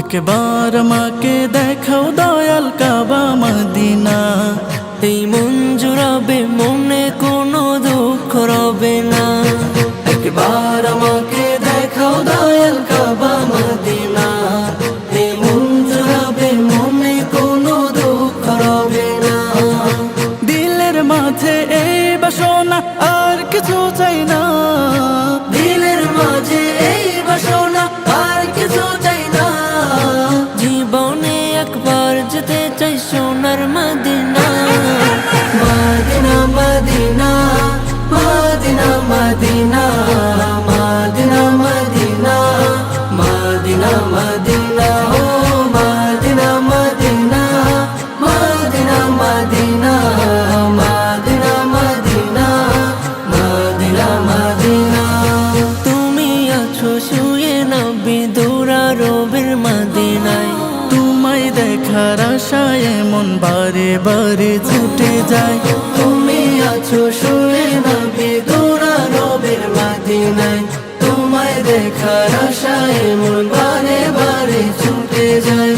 একবার মাকে দেখাও দয়াল কাবা মদিনা। এই মন জুড়াবে মনে কোনো দুঃখ রবে না। একবার বাসনা আর কিছু চাই না। নবী দূরা রবের মদিনায়। তোমায় দেখার আশায় মন বারে বারে ছুটে যায়। তুমি আছো শুয়ে নবী দূরা রবের মাদিনায়। তোমায় দেখার আশায় মন বারে বারে ছুটে যায়।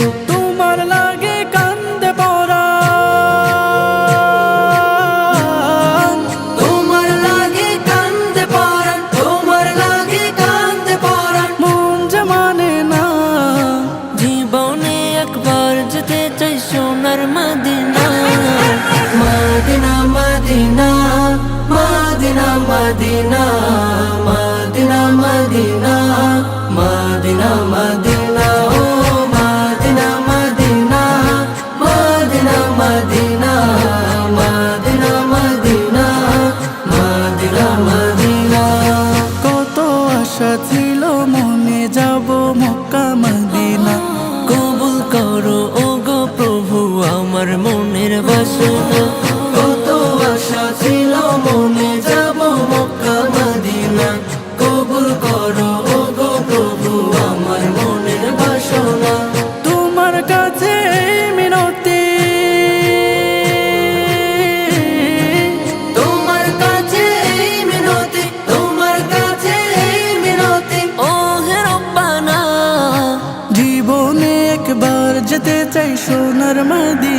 Medina Medina Medina Medina Medina Medina Medina Medina Medina ও Medina Medina Medina Medina Medina Medina Medina Medina কত আশা ছিল মনে যাব মক্কা আমার মনের বাসনা। কত আশা ছিল মনে, যাব মক্কা, মদিনা। কবুল করো গো প্রভু, আমার মনের তোমার কাছে মিনতি। তোমার কাছে মিনতি, তোমার কাছে মিনতি। ও হে রব্বানা। জীবনে একবার যেতে চাই সোনার মদিনা